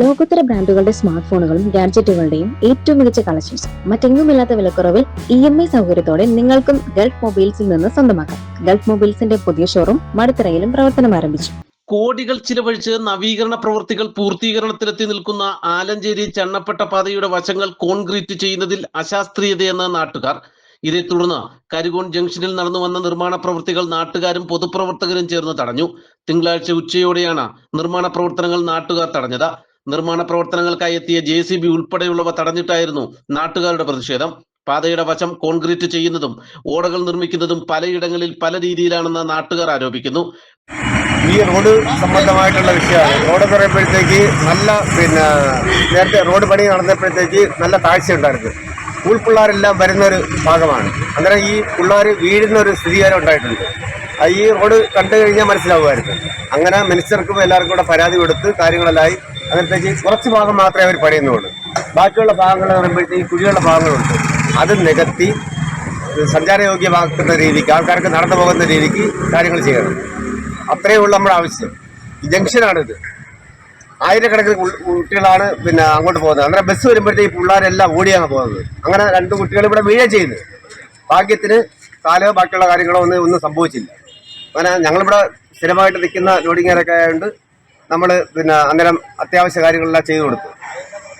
ലോകോത്തര ബ്രാൻഡുകളുടെ സ്മാർട്ട് ഫോണുകളും ഗാഡ്ജറ്റുകളുടെയും ഏറ്റവും മികച്ച കളക്ഷൻസ് മറ്റെങ്ങുമില്ലാത്ത വിലക്കുറവിൽ ഇ എം ഐ സൗകര്യത്തോടെ നിങ്ങൾക്കും ഗൾഫ് മൊബൈൽസിൽ നിന്ന് സ്വന്തമാക്കാം. ഗൾഫ് മൊബൈൽസിന്റെ പുതിയ ഷോറൂം മടുത്തറയിലും പ്രവർത്തനം ആരംഭിച്ചു. കോടികൾ ചിലവഴിച്ച് നവീകരണ പ്രവൃത്തികൾ പൂർത്തീകരണത്തിലെത്തി നിൽക്കുന്ന ആലഞ്ചേരി ചണ്ണപ്പെട്ട പാതയുടെ വശങ്ങൾ കോൺക്രീറ്റ് ചെയ്യുന്നതിൽ അശാസ്ത്രീയതയെന്ന് നാട്ടുകാർ. ഇതേ തുടർന്ന് കരികോൺ ജംഗ്ഷനിൽ നടന്നു വന്ന നിർമ്മാണ പ്രവൃത്തികൾ നാട്ടുകാരും പൊതുപ്രവർത്തകരും ചേർന്ന് തടഞ്ഞു. തിങ്കളാഴ്ച ഉച്ചയോടെയാണ് നിർമ്മാണ പ്രവർത്തനങ്ങൾ നാട്ടുകാർ തടഞ്ഞത്. നിർമ്മാണ പ്രവർത്തനങ്ങൾക്കായി എത്തിയ ജെ സി ബി ഉൾപ്പെടെയുള്ളവ തടഞ്ഞിട്ടായിരുന്നു നാട്ടുകാരുടെ പ്രതിഷേധം. പാതയുടെ വശം കോൺക്രീറ്റ് ചെയ്യുന്നതും ഓടകൾ നിർമ്മിക്കുന്നതും പലയിടങ്ങളിൽ പല രീതിയിലാണെന്ന് നാട്ടുകാർ ആരോപിക്കുന്നു. ഈ റോഡ് സംബന്ധമായിട്ടുള്ള വിഷയമാണ്. റോഡ് പറയുമ്പോഴത്തേക്ക് നല്ല പിന്നെ നേരത്തെ റോഡ് പണി നടന്നപ്പോഴത്തേക്ക് നല്ല താഴ്ച ഉണ്ടായിരുന്നു സ്കൂൾ പിള്ളേരെല്ലാം വരുന്ന ഒരു ഭാഗമാണ്. അങ്ങനെ ഈ പിള്ളേർ വീഴുന്ന ഒരു സ്ഥിതി വരെ ഉണ്ടായിട്ടുണ്ട് ഈ റോഡ് കണ്ടു കഴിഞ്ഞാൽ മനസ്സിലാവുമായിരുന്നു. അങ്ങനെ മിനിസ്റ്റർക്കും എല്ലാവർക്കും കൂടെ പരാതി കൊടുത്ത് കാര്യങ്ങളെല്ലായി അതിനത്തേക്ക് കുറച്ച് ഭാഗം മാത്രമേ അവർ പണിയുന്നുള്ളൂ. ബാക്കിയുള്ള ഭാഗങ്ങൾ പറയുമ്പോഴത്തേക്ക് കുഴിയുള്ള ഭാഗങ്ങളുണ്ട്. അത് നികത്തി സഞ്ചാരയോഗ്യമാക്കുന്ന രീതിക്ക് ആൾക്കാർക്ക് നടന്നു പോകുന്ന രീതിക്ക് കാര്യങ്ങൾ ചെയ്യണം. അത്രയേ ഉള്ളൂ നമ്മുടെ ആവശ്യം. ജംഗ്ഷനാണിത്. ആയിരക്കണക്കിന് കുട്ടികളാണ് പിന്നെ അങ്ങോട്ട് പോകുന്നത്. അങ്ങനെ ബസ് വരുമ്പോഴത്തേക്ക് പിള്ളേരെല്ലാം ഓടിയാണ് പോകുന്നത്. അങ്ങനെ രണ്ട് കുട്ടികൾ ഇവിടെ വീഴേ ചെയ്യുന്നത്. ഭാഗ്യത്തിന് കാലോ ബാക്കിയുള്ള കാര്യങ്ങളോ ഒന്നും ഒന്നും സംഭവിച്ചില്ല. അങ്ങനെ ഞങ്ങളിവിടെ സ്ഥിരമായിട്ട് നിൽക്കുന്ന ലോഡിങ്ങാരൊക്കെ ആയതുകൊണ്ട് നമ്മൾ പിന്നെ അന്നേരം അത്യാവശ്യ കാര്യങ്ങളെല്ലാം ചെയ്തു കൊടുത്തു.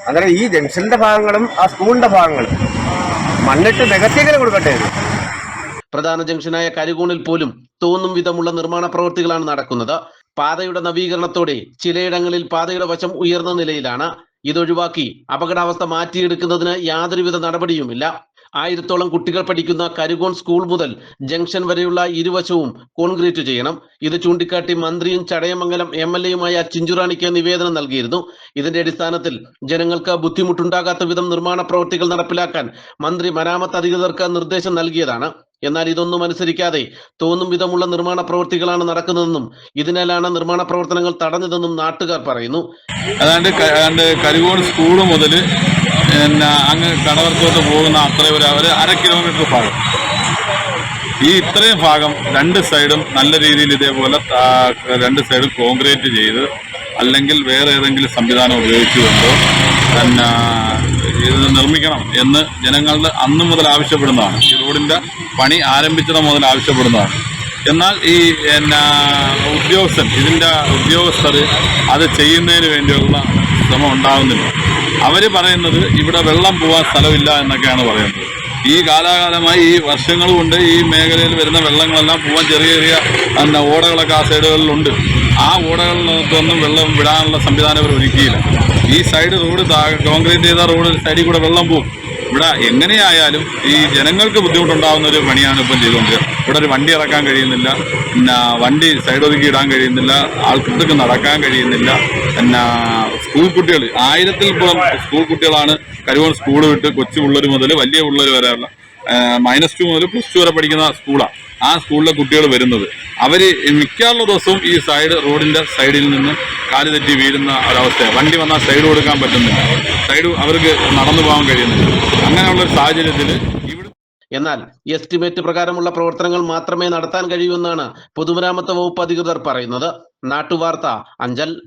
അന്നേരം ഈ ജംഗ്ഷന്റെ ഭാഗങ്ങളും ആ സ്കൂളിന്റെ ഭാഗങ്ങളും മണ്ണിട്ട് നികത്തിയെങ്കിലും കൊടുക്കട്ടെ പ്രധാന ജംഗ്ഷനായ കരികൂണിൽ പോലും തോന്നും വിധമുള്ള നിർമ്മാണ പ്രവൃത്തികളാണ് നടക്കുന്നത്. പാതയുടെ നവീകരണത്തോടെ ചിലയിടങ്ങളിൽ പാതയുടെ വശം ഉയർന്ന നിലയിലാണ്. ഇതൊഴിവാക്കി അപകടാവസ്ഥ മാറ്റിയെടുക്കുന്നതിന് യാതൊരുവിധ നടപടിയുമില്ല. ആയിരത്തോളം കുട്ടികൾ പഠിക്കുന്ന കരുകോൺ സ്കൂൾ മുതൽ ജംഗ്ഷൻ വരെയുള്ള ഇരുവശവും കോൺക്രീറ്റ് ചെയ്യണം. ഇത് ചൂണ്ടിക്കാട്ടി മന്ത്രിയും ചടയമംഗലം എം എൽ എയുമായ ചിഞ്ചുറാണിക്ക് നിവേദനം നൽകിയിരുന്നു. ഇതിന്റെ അടിസ്ഥാനത്തിൽ ജനങ്ങൾക്ക് ബുദ്ധിമുട്ടുണ്ടാകാത്ത വിധം നിർമ്മാണ പ്രവൃത്തികൾ നടപ്പിലാക്കാൻ മന്ത്രി മരാമത്ത് അധികൃതർക്ക് നിർദ്ദേശം നൽകിയതാണ്. എന്നാൽ ഇതൊന്നും അനുസരിക്കാതെ തോന്നും വിധമുള്ള നിർമ്മാണ പ്രവൃത്തികളാണ് നടക്കുന്നതെന്നും ഇതിനാലാണ് നിർമ്മാണ പ്രവർത്തനങ്ങൾ തടഞ്ഞതെന്നും നാട്ടുകാർ പറയുന്നു. അതാണ്ട് അതാണ്ട് സ്കൂൾ മുതൽ പിന്നെ അങ്ങ് കടവർക്കോട്ട് പോകുന്ന അത്രയും ഒരു ഒരു അര കിലോമീറ്റർ ഭാഗം ഈ ഇത്രയും ഭാഗം രണ്ട് സൈഡും നല്ല രീതിയിൽ ഇതേപോലെ രണ്ട് സൈഡും കോൺക്രീറ്റ് ചെയ്ത് അല്ലെങ്കിൽ വേറെ ഏതെങ്കിലും സംവിധാനം ഉപയോഗിച്ചുകൊണ്ടോ പിന്നെ ഇത് നിർമ്മിക്കണം എന്ന് ജനങ്ങളുടെ അന്ന് മുതൽ ആവശ്യപ്പെടുന്നതാണ്. ഈ റോഡിന്റെ പണി ആരംഭിച്ചത് മുതൽ ആവശ്യപ്പെടുന്നതാണ്. എന്നാൽ ഈ എന്നാ ഉദ്യോഗസ്ഥൻ ഇതിന്റെ ഉദ്യോഗസ്ഥർ അത് ചെയ്യുന്നതിന് വേണ്ടിയുള്ള ശ്രമം ഉണ്ടാകുന്നില്ല അവർ പറയുന്നത് ഇവിടെ വെള്ളം പോകാൻ സ്ഥലമില്ല എന്നൊക്കെയാണ് പറയുന്നത്. ഈ കാലാകാലമായി ഈ വർഷങ്ങൾ കൊണ്ട് ഈ മേഖലയിൽ വരുന്ന വെള്ളങ്ങളെല്ലാം പോകാൻ ചെറിയ ചെറിയ ഓടകളൊക്കെ ആ സൈഡുകളിലുണ്ട്. ആ ഓടകളിലൊന്നും വെള്ളം വിടാനുള്ള സംവിധാനം അവർ ഒരുക്കിയില്ല. ഈ സൈഡ് റോഡ് കോൺക്രീറ്റ് ചെയ്ത റോഡ് സൈഡിൽ കൂടെ വെള്ളം പോകും ഇവിടെ എങ്ങനെയായാലും ഈ ജനങ്ങൾക്ക് ബുദ്ധിമുട്ടുണ്ടാകുന്ന ഒരു പണിയാണ് ഇപ്പം ചെയ്തുകൊണ്ടിരിക്കുന്നത്. ഇവിടെ ഒരു വണ്ടി ഇറക്കാൻ കഴിയുന്നില്ല പിന്നെ വണ്ടി സൈഡ് ഒതുക്കി ഇടാൻ കഴിയുന്നില്ല ആൾക്കാർക്ക് നടക്കാൻ കഴിയുന്നില്ല പിന്നെ സ്കൂൾ കുട്ടികൾ ആയിരത്തിൽ പുറം സ്കൂൾ കുട്ടികളാണ് കരുവോൺ സ്കൂൾ വിട്ട് കൊച്ചു പിള്ളേർ മുതൽ വലിയ പിള്ളേർ വരെയുള്ള മൈനസ് ടു മുതൽ പ്ലസ് ടു വരെ പഠിക്കുന്ന സ്കൂളാണ് ആ. സ്കൂളിലെ കുട്ടികൾ വരുന്നത്. അവർ മിക്കാറുള്ള ദിവസവും ഈ സൈഡ് റോഡിന്റെ സൈഡിൽ നിന്ന് കാൽ തെറ്റി വീഴുന്ന ഒരവസ്ഥയാണ് വണ്ടി വന്നാൽ സൈഡ് കൊടുക്കാൻ പറ്റുന്നില്ല. സൈഡ് അവർക്ക് നടന്നു പോകാൻ കഴിയുന്നില്ല. അങ്ങനെയുള്ള ഒരു സാഹചര്യത്തിൽ എന്നാൽ എസ്റ്റിമേറ്റ് പ്രകാരമുള്ള പ്രവർത്തനങ്ങൾ മാത്രമേ നടത്താൻ കഴിയൂ എന്നാണ് പൊതുമരാമത്ത് വകുപ്പ് അധികൃതർ പറയുന്നത്. നാട്ടുവാർത്ത അഞ്ചൽ.